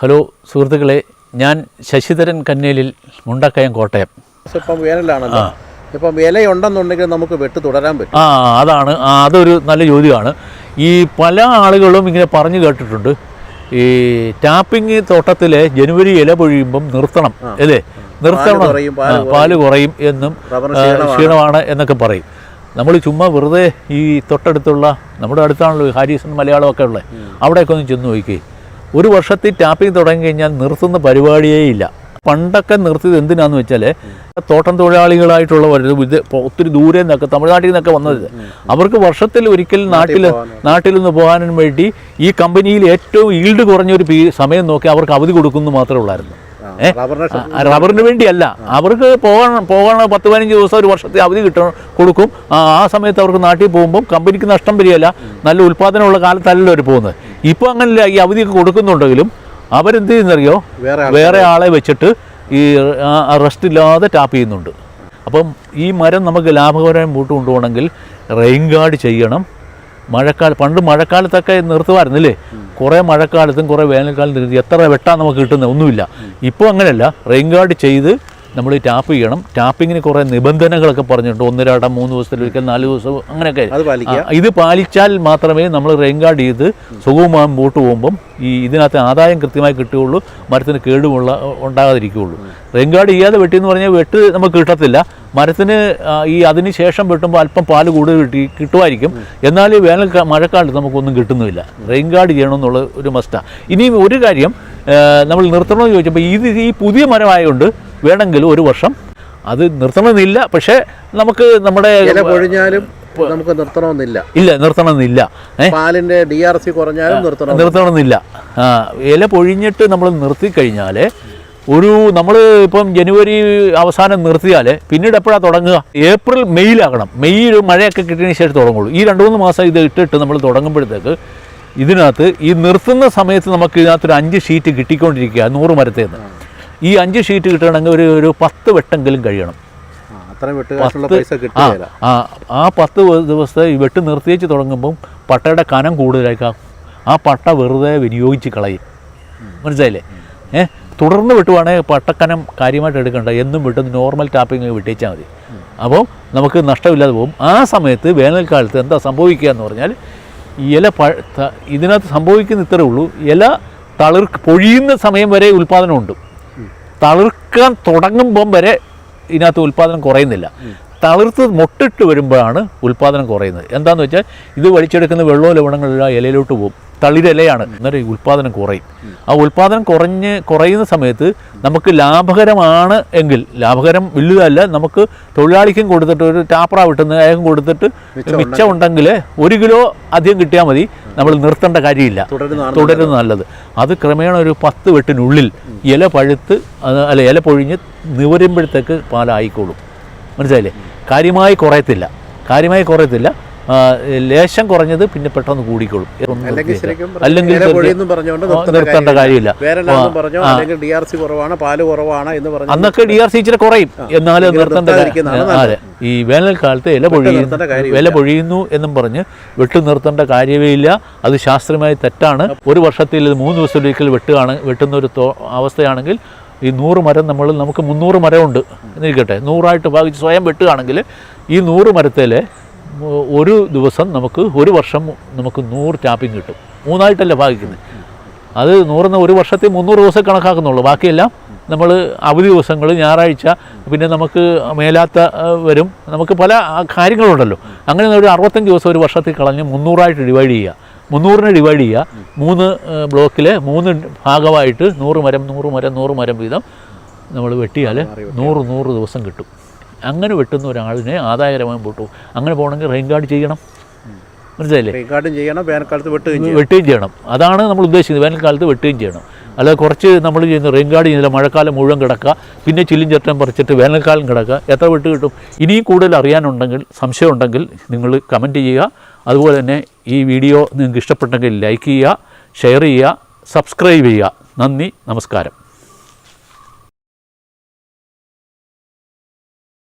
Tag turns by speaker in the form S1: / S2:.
S1: Hello സുഹൃത്തുക്കളെ ഞാൻ ശശിധരൻ കന്നേലിൽ മുണ്ടക്കയം കോട്ടയം.
S2: ഇപ്പം വേനലാണല്ലോ. ഇപ്പം ഇലയുണ്ടെന്നുണ്ടെങ്കിൽ നമുക്ക് വെട്ട് തുടരാൻ പറ്റും.
S1: ആ അതാണ് അതൊരു നല്ല ചോദ്യമാണ്. ഈ പല ആളുകളും ഇങ്ങനെ പറഞ്ഞു കേട്ടിട്ടുണ്ട്. ഈ ടാപ്പിംഗ് തോട്ടത്തിലെ ജനുവരി ഇല പൊഴിയുമ്പം നിർത്തണം അല്ലേ? നിർത്തണം. പാൽ കുറയും എന്നും
S2: ക്ഷീണമാണ്.
S1: എന്നൊക്കെ പറയും. നമ്മൾ ചുമ്മാ വെറുതെ ഈ തൊട്ടടുത്തുള്ള നമ്മുടെ അടുത്താണല്ലോ ഹാരിസൺ മലയാളമൊക്കെ ഉള്ളത്. അവിടെയൊക്കെ ഒന്ന് ചെന്ന് നോക്കി ഒരു വർഷത്തിൽ ടാപ്പിംഗ് തുടങ്ങി കഴിഞ്ഞാൽ നിർത്തുന്ന പരിപാടിയേ ഇല്ല പണ്ടൊക്കെ നിർത്തിയത് എന്തിനാന്ന് വെച്ചാൽ തോട്ടം തൊഴിലാളികളായിട്ടുള്ളവർ ഇത് ഒത്തിരി ദൂരെ നിന്നൊക്കെ തമിഴ്നാട്ടിൽ നിന്നൊക്കെ വന്നത്. അവർക്ക് വർഷത്തിൽ ഒരിക്കൽ നാട്ടിൽ നാട്ടിൽ നിന്ന് പോകാനും വേണ്ടി ഈ കമ്പനിയിൽ ഏറ്റവും ഈൽഡ് കുറഞ്ഞൊരു ഒരു സമയം നോക്കി അവർക്ക് അവധി കൊടുക്കുന്നു മാത്രമേ ഉള്ളായിരുന്നു. റബറിന്
S2: റബ്ബറിന്
S1: വേണ്ടിയല്ല. അവർക്ക് പോകണം പോകണം പത്ത് പതിനഞ്ച് ദിവസം ഒരു വർഷത്തെ അവധി കിട്ടണം കൊടുക്കും. ആ ആ സമയത്ത് അവർക്ക് നാട്ടിൽ പോകുമ്പോൾ കമ്പനിക്ക് നഷ്ടം വരികയല്ല. നല്ല ഉൽപ്പാദനമുള്ള കാലത്തല്ലല്ലോ അവർ പോകുന്നത്. ഇപ്പോൾ അങ്ങനെയല്ല ഈ അവധിയൊക്കെ കൊടുക്കുന്നുണ്ടെങ്കിലും അവരെന്ത് ചെയ്യുന്നറിയോ?
S2: വേറെ
S1: വേറെ ആളെ വെച്ചിട്ട് ഈ റെസ്റ്റ് ഇല്ലാതെ ടാപ്പ് ചെയ്യുന്നുണ്ട്. അപ്പം ഈ മരം നമുക്ക് ലാഭകരമായി മുമ്പോട്ട് കൊണ്ടുപോകണമെങ്കിൽ റെയിൻ ഗാർഡ് ചെയ്യണം. മഴക്കാലം പണ്ട് മഴക്കാലത്തൊക്കെ നിർത്തുമായിരുന്നില്ലേ? കുറേ മഴക്കാലത്തും കുറേ വേനൽക്കാലത്തും എത്ര വെട്ടാൻ നമുക്ക് കിട്ടുന്നത് ഒന്നുമില്ല. ഇപ്പോൾ അങ്ങനെയല്ല റെയിൻ ഗാർഡ് ചെയ്ത് നമ്മൾ ടാപ്പ് ചെയ്യണം. ടാപ്പിങ്ങിന് കുറേ നിബന്ധനകളൊക്കെ പറഞ്ഞിട്ടുണ്ട്. ഒന്നരാടം മൂന്ന് ദിവസത്തിലൊരിക്കൽ നാല് ദിവസം അങ്ങനെയൊക്കെ. ഇത് പാലിച്ചാൽ മാത്രമേ നമ്മൾ റെയിൻ ഗാർഡ് ചെയ്ത് സുഗമമായി ബോട്ട് പോകുമ്പം ഈ ഇതിനകത്ത് ആദായം കൃത്യമായി കിട്ടുകയുള്ളൂ. മരത്തിന് കേടുമുള്ള ഉണ്ടാകാതിരിക്കുകയുള്ളൂ. റെയിൻ ഗാർഡ് ചെയ്യാതെ വെട്ടിയെന്ന് പറഞ്ഞാൽ വെട്ട് നമുക്ക് കിട്ടത്തില്ല. മരത്തിന് ഈ അതിന് ശേഷം വെട്ടുമ്പോൾ അല്പം പാൽ കൂടുതൽ കിട്ടി കിട്ടുമായിരിക്കും. എന്നാൽ വേനൽ മഴക്കാലത്ത് നമുക്കൊന്നും കിട്ടുന്നുമില്ല റെയിൻ ഗാർഡ് ചെയ്യണമെന്നുള്ള ഒരു മസ്റ്റാണ് ഇനിയും ഒരു കാര്യം നമ്മൾ നിർത്തണമെന്ന് ചോദിച്ചപ്പോൾ ഇത് ഈ പുതിയ മരമായതുകൊണ്ട് വേണമെങ്കിൽ ഒരു വർഷം അത് നിർത്തണമെന്നില്ല. പക്ഷേ നമുക്ക് നമ്മുടെ
S2: ഇല പൊഴിഞ്ഞാലും നമുക്ക് നിർത്തണമെന്നില്ല.
S1: ഇല്ല നിർത്തണമെന്നില്ല. ഏ?
S2: പാലിന്റെ ഡി ആർ സി കുറഞ്ഞാലും നിർത്തണം
S1: നിർത്തണമെന്നില്ല. ആ ഇല പൊഴിഞ്ഞിട്ട് നമ്മൾ നിർത്തി നിർത്തിക്കഴിഞ്ഞാൽ ഒരു നമ്മൾ ഇപ്പം ജനുവരി അവസാനം നിർത്തിയാൽ പിന്നീട് എപ്പോഴാണ് തുടങ്ങുക? ഏപ്രിൽ മെയ്യിലാകണം. മെയ് ഒരു മഴയൊക്കെ കിട്ടിയതിന് ശേഷം തുടങ്ങുള്ളൂ. ഈ രണ്ട് മൂന്ന് മാസം ഇത് ഇട്ടിട്ട് നമ്മൾ തുടങ്ങുമ്പോഴത്തേക്ക് ഇതിനകത്ത് ഈ നിർത്തുന്ന സമയത്ത് നമുക്ക് ഇതിനകത്തൊരു അഞ്ച് ഷീറ്റ് കിട്ടിക്കൊണ്ടിരിക്കുക നൂറ് മരത്തേന്ന്. ഈ അഞ്ച് ഷീറ്റ് കിട്ടണമെങ്കിൽ ഒരു ഒരു പത്ത് വെട്ടെങ്കിലും കഴിയണം.
S2: ആ,
S1: ആ പത്ത് ദിവസത്തെ ഈ വെട്ട് നിർത്തിയേച്ച് തുടങ്ങുമ്പം പട്ടയുടെ കനം കൂടുതലാക്കാം ആ പട്ട വെറുതെ വിനിയോഗിച്ച് കളയും. മനസ്സിലായില്ലേ? ഏഹ് തുടർന്ന് വെട്ടുവാണെങ്കിൽ പട്ടക്കനം കാര്യമായിട്ട് എടുക്കണ്ട. എന്നും വിട്ടുന്ന നോർമൽ ടാപ്പിംഗ് വിട്ടേച്ചാൽ മതി. അപ്പോൾ നമുക്ക് നഷ്ടമില്ലാതെ പോകും. ആ സമയത്ത് വേനൽക്കാലത്ത് എന്താ സംഭവിക്കുക എന്ന് പറഞ്ഞാൽ ഇല പ ഇതിനകത്ത് സംഭവിക്കുന്ന ഇത്രേ ഉള്ളൂ. ഇല തളിർ പൊഴിയുന്ന സമയം വരെ ഉൽപ്പാദനമുണ്ട്. തളിർക്കാൻ തുടങ്ങുമ്പം വരെ ഇതിനകത്ത് ഉൽപ്പാദനം കുറയുന്നില്ല. തളിർത്ത് മൊട്ടിട്ട് വരുമ്പോഴാണ് ഉൽപ്പാദനം കുറയുന്നത്. എന്താണെന്ന് വെച്ചാൽ ഇത് വലിച്ചെടുക്കുന്ന വെള്ളവും ലവണങ്ങളെല്ലാം ഇലയിലോട്ട് പോകും. തളിരിലയാണ്. അന്നേരം ഈ ഉൽപ്പാദനം കുറയും. ആ ഉൽപ്പാദനം കുറഞ്ഞ് കുറയുന്ന സമയത്ത് നമുക്ക് ലാഭകരമാണ് എങ്കിൽ ലാഭകരം വലുതല്ല നമുക്ക് തൊഴിലാളിക്കും കൊടുത്തിട്ട് ഒരു ടാപ്പറ വിട്ടുന്ന അയാൾക്കും കൊടുത്തിട്ട് മിച്ചം ഉണ്ടെങ്കിൽ ഒരു കിലോ അധികം കിട്ടിയാൽ മതി. നമ്മൾ നിർത്തേണ്ട കാര്യമില്ല. തുടരുന്നത് നല്ലത്. അത് ക്രമേണ ഒരു പത്ത് വെട്ടിനുള്ളിൽ ഇല പഴുത്ത് അല്ല ഇല പൊഴിഞ്ഞ് നിവരുമ്പോഴത്തേക്ക് പാലായിക്കോളും. മനസ്സിലായില്ലേ? കാര്യമായി കുറയത്തില്ല. കാര്യമായി കുറയത്തില്ല. ലേശം കുറഞ്ഞത് പിന്നെ പെട്ടെന്ന് കൂടിക്കോളും.
S2: അല്ലെങ്കിൽ
S1: നിർത്തേണ്ട കാര്യമില്ല. അന്നൊക്കെ ഡി ആർ സി ഇച്ചിരി കുറയും. എന്നാലും നിർത്തേണ്ട അതെ. ഈ വേനൽക്കാലത്ത് ഇല പൊഴിയുന്നു ഇല പൊഴിയുന്നു എന്നും പറഞ്ഞ് വെട്ടു നിർത്തേണ്ട കാര്യമേ ഇല്ല. അത് ശാസ്ത്രീയമായി തെറ്റാണ്. ഒരു വർഷത്തിൽ ഇത് ദിവസം ദിവസത്തിലൊരിക്കൽ വെട്ടുകയാണ് വെട്ടുന്ന ഒരു അവസ്ഥയാണെങ്കിൽ ഈ നൂറ് മരം നമ്മൾ നമുക്ക് മുന്നൂറ് മരമുണ്ട് എന്നിരിക്കട്ടെ. നൂറായിട്ട് ഭാഗിച്ച് സ്വയം വെട്ടുകയാണെങ്കിൽ ഈ നൂറ് മരത്തിൽ ഒരു ദിവസം നമുക്ക് ഒരു വർഷം നമുക്ക് നൂറ് ടാപ്പിംഗ് കിട്ടും. മൂന്നായിട്ടല്ല ഭാഗിക്കുന്നത് അത് നൂറിന് ഒരു വർഷത്തെ മുന്നൂറ് ദിവസം കണക്കാക്കുന്നുള്ളൂ. ബാക്കിയെല്ലാം നമ്മൾ അവധി ദിവസങ്ങൾ ഞായറാഴ്ച പിന്നെ നമുക്ക് മേലാത്ത വരും. നമുക്ക് പല കാര്യങ്ങളുണ്ടല്ലോ. അങ്ങനെ ഒരു അറുപത്തഞ്ച് ദിവസം ഒരു വർഷത്തിൽ കളഞ്ഞ് മുന്നൂറായിട്ട് ഡിവൈഡ് ചെയ്യുക. മുന്നൂറിന് ഡിവൈഡ് ചെയ്യുക. മൂന്ന് ബ്ലോക്കിലെ മൂന്ന് ഭാഗമായിട്ട് നൂറ് മരം നൂറ് മരം നൂറ് മരം വീതം നമ്മൾ വെട്ടിയാൽ നൂറ് നൂറ് ദിവസം കിട്ടും. അങ്ങനെ വെട്ടുന്ന ഒരാളിനെ ആദായകരമായി പോട്ടു അങ്ങനെ പോകണമെങ്കിൽ റെയിൻ ഗാർഡ് ചെയ്യണം. മനസ്സിലായില്ലേ?
S2: റീകാർഡും ചെയ്യണം വേനൽക്കാലത്ത് വെട്ടുകയും ചെയ്യണം.
S1: വെട്ടുകയും ചെയ്യണം. അതാണ് നമ്മൾ ഉദ്ദേശിക്കുന്നത്. വേനൽക്കാലത്ത് വെട്ടുകയും ചെയ്യണം. അല്ലാതെ കുറച്ച് നമ്മൾ ചെയ്യുന്ന റെയിൻ ഗാർഡ് ചെയ്യുന്നില്ല. മഴക്കാലം മുഴുവൻ കിടക്കുക. പിന്നെ ചില്ലും ചട്ടം പറിച്ചിട്ട് വേനൽക്കാലം കിടക്കുക. എത്ര വെട്ട് കിട്ടും? ഇനിയും കൂടുതൽ അറിയാനുണ്ടെങ്കിൽ സംശയമുണ്ടെങ്കിൽ നിങ്ങൾ കമന്റ് ചെയ്യുക. അതുപോലെ തന്നെ ഈ വീഡിയോ നിങ്ങൾക്ക് ഇഷ്ടപ്പെട്ടെങ്കിൽ ലൈക്ക് ചെയ്യുക ഷെയർ ചെയ്യുക സബ്സ്ക്രൈബ് ചെയ്യുക. നന്ദി നമസ്കാരം.